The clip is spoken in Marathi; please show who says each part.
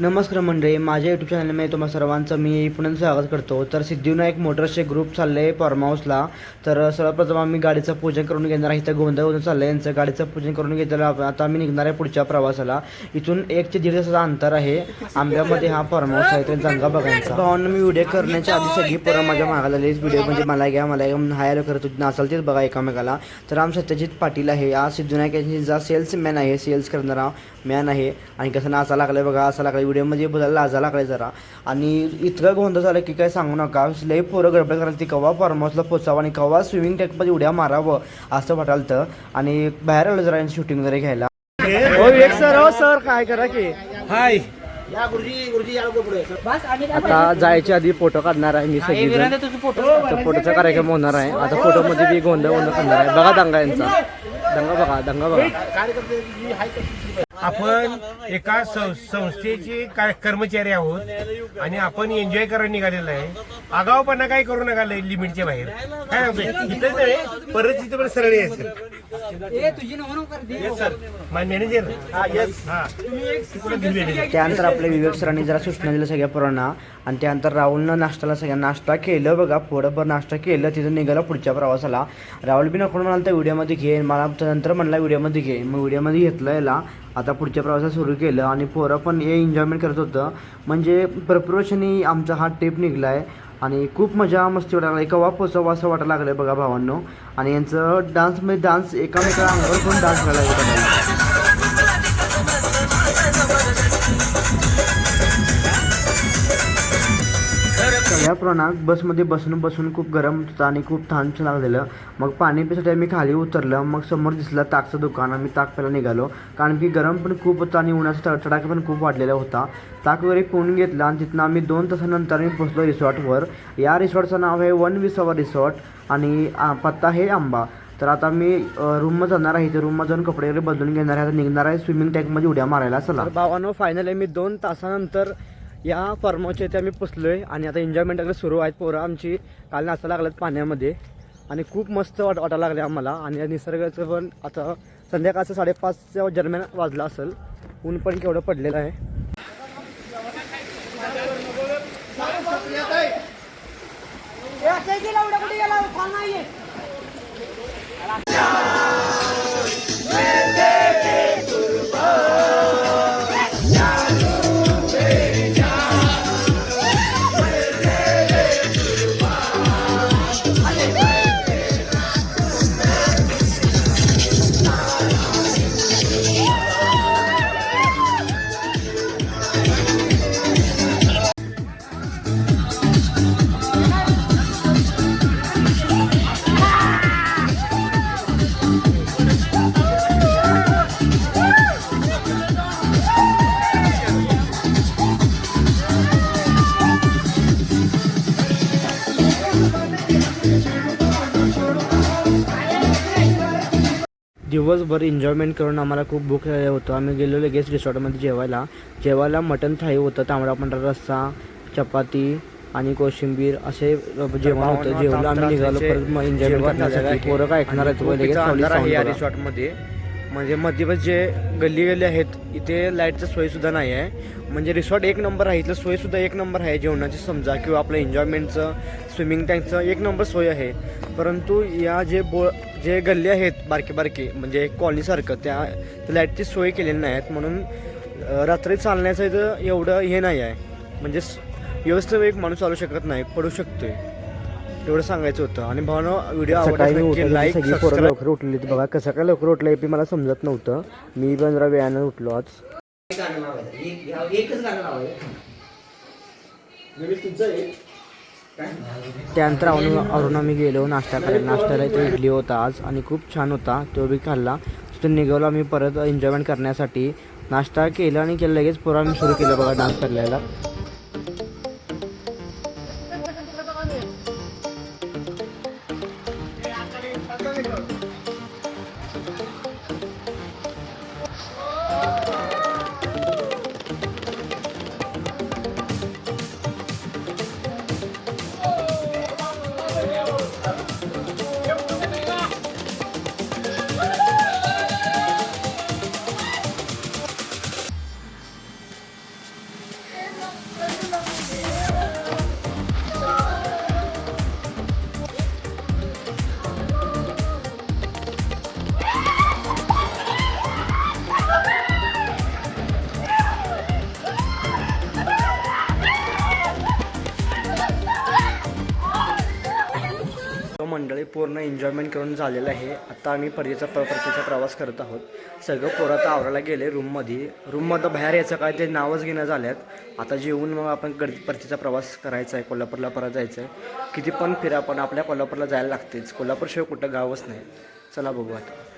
Speaker 1: नमस्कार मंडळी माझ्या यूट्यूब चॅनलमध्ये तुम्हा सर्वांचं मी पुन्हा स्वागत करतो. तर सिद्धिविनायक मोटर्सचे ग्रुप चालले आहे फार्म हाऊसला तर सर्वप्रथम आम्ही गाडीचं पूजन करून घेणार आहे. इथं गोंधळ चाललं आहे यांचं गाडीचं पूजन करून घेतलं आता आम्ही निघणार आहे पुढच्या प्रवासाला. इथून एक ते दीड तासाचं अंतर आहे. आंब्यामध्ये हा फार्म हाऊस आहे. तर दंगा बघायचा. भावांना मी व्हिडिओ करण्याच्या आधी सगळी पोरं माझ्या मागाला आलेलीच व्हिडिओ म्हणजे मला घ्या मला घ्या. हाय हॅलो करत होती नाचाल तेच बघा एकामेकाला. तर आम सत्यजित पाटील आहे. आज सिद्धविनायक यांचा सेल्समॅन आहे. सेल्स करणारा मॅन आहे. आणि कसं नाचा लागलाय बघा. असं लागलाय व्हिडिओमध्ये बोलायला लाजा लागलाय जरा. आणि इतकं गोंधळ झालं की काय सांगू नका. लई पोरं गडबड करायला ती कवा फार्म हाऊसला पोचावं आणि कवा स्विमिंग टॅकमध्ये उड्या मारावं असं वाटालतं. आणि बाहेर आलं जरा शूटिंग वगैरे घ्यायला. हो एक सर हो सर काय करा की?
Speaker 2: हाय
Speaker 1: आता जायच्या आधी फोटो काढणार आहे मी सगळी तर फोटोचा कार्यक्रम होणार आहे. आता फोटोमध्ये बी गोंधळ गोंधळ करणार आहे. बघा दंगा यांचा. दंगा बघा दंगा बघा.
Speaker 2: आपण एका सं- संस्थेचे काय- कर्मचारी आहोत आणि आपण एन्जॉय करायला निघालेलं आहे. आगाऊपणा काय करू नका लिमिटच्या बाहेर. काय सांगतोय? इथंच नाही परिस्थिती पण सरळ आहे. हा.
Speaker 1: त्यानंतर आपल्या विवेक सरांनी जरा सूचना दिल्या सगळ्या पोरांना. आणि त्यानंतर राहुलनं नाश्ताला सगळ्या नाश्ता केलं बघा. पोरंभर नाश्ता केलं. तिथं निघालं पुढच्या प्रवासाला. राहुल बी नको म्हणाल तर व्हिडिओमध्ये घे. मला नंतर म्हणला व्हिडिओमध्ये घे. मग व्हिडिओमध्ये घेतलं याला. आता पुढच्या प्रवासात सुरू केलं. आणि पोरं पण हे एन्जॉयमेंट करत होतं. म्हणजे भरपूर आमचा हा ट्रिप निघला आहे आणि खूप मजा मस्ती वाटायला लागली. कवा पोचावं असं वाटायला लागलं बघा भावांनो. आणि यांचं डान्समध्ये म्हणजे डान्स एकामेका अंगावर पण डान्स करायला लागला या प्रमाणात बसमध्ये बसून बसून खूप गरम होतं आणि खूप थंड लागलेलं. मग पाणी पिण्यासाठी आम्ही खाली उतरलं. मग समोर दिसलं ताकचं दुकान आम्ही ताक प्यायला निघालो. कारण की गरम पण खूप होतं आणि उन्हाचा तड- पण खूप वाढलेला होता. ताक वगैरे पिऊन घेतला आणि तिथनं आम्ही दोन तासानंतर आम्ही पोचलो रिसॉर्टवर. या रिसॉर्टचं नाव आहे वन विसावा रिसॉर्ट आणि पत्ता आहे आंबा. तर आता मी रूममध्ये जाणार आहे. ते रूममध्ये जाऊन कपडे वगैरे बदलून घेणार आहे. आता निघणार आहे स्विमिंग टँकमध्ये उड्या मारायला. चला. भावानो फायनली मी दोन तासानंतर या फॉर्महाऊसच्या इथे आम्ही पोचलो आहे आणि आता एन्जॉयमेंट वगैरे सुरू आहेत. पोरं आमची काल नाचा लागल्यात पाण्यामध्ये. आणि खूप मस्त वाट वाटायला लागले आम्हाला. आणि या निसर्गाचं पण आता संध्याकाळचं साडेपाचच्या दरम्यान वाजलं असेल. ऊन पण केवढं पडलेलं आहे. दिवसभर एन्जॉयमेंट करून आम्हाला खूप भूक होतं. आम्ही गेलो लगेच रिसॉर्टमध्ये जेवायला. जेवायला मटन थाळी होतं तांबडा पांढरा रस्सा चपाती आणि कोशिंबीर असे जेवण होतं. जेवलं आम्ही निघालो परत मग एन्जॉयमेंट करण्यासाठी. पोरं काय ऐकणार आहेत? रिसॉर्टमध्ये म्हणजे मध्ये जे गल्ली गल्ली आहेत इथे लाईटचं सोयसुद्धा नाही आहे. म्हणजे रिसॉर्ट एक नंबर आहे इथलं सोयसुद्धा एक नंबर आहे जेवणाची समजा किंवा आपलं एन्जॉयमेंटचं स्विमिंग टँकचं एक नंबर सोय आहे. परंतु या जे बो जे गल्ली आहेत बारके बारके म्हणजे कॉलनीसारखं त्या लाईटची सोय केलेली नाही आहेत म्हणून रात्री चालण्याचं इथं एवढं हे नाही आहे. म्हणजे व्यवस्थित एक माणूस चालू शकत नाही पडू शकतोय. एवढं सांगायचं होतं. आणि भावना व्हिडिओ आवडला लाईक लवकर उठलेली. बघा कसं काय लवकर उठलं हे मला समजत नव्हतं. मी पण जरा वेळानं उठलो आज. त्यानंतर आवरून आवरून आम्ही गेलो नाश्ता करायला. नाश्त्याला इथे इडली होता आज आणि खूप छान होता. तो बी खाल्ला. तिथून निघालो आम्ही परत एन्जॉयमेंट करण्यासाठी. नाश्ता केला आणि केलं लगेच पोरं आम्ही सुरू केलं बघा डान्स करायला.
Speaker 3: मंडळी पूर्ण एन्जॉयमेंट करून झालेलं आहे. आता आम्ही परतीचा प परतीचा प्रवास करत आहोत. सगळं पोरं आता आवरायला गेले रूममध्ये रूममध्ये बाहेर यायचं काय ते नावच घेणं झाल्यात. आता जेवून मग आपण गड परतीचा प्रवास करायचा आहे. कोल्हापूरला परत जायचं आहे. किती पण फिरा पण आपल्या कोल्हापूरला जायला लागतेच. कोल्हापूरशिवाय कुठं गावच नाही. चला बघू आता.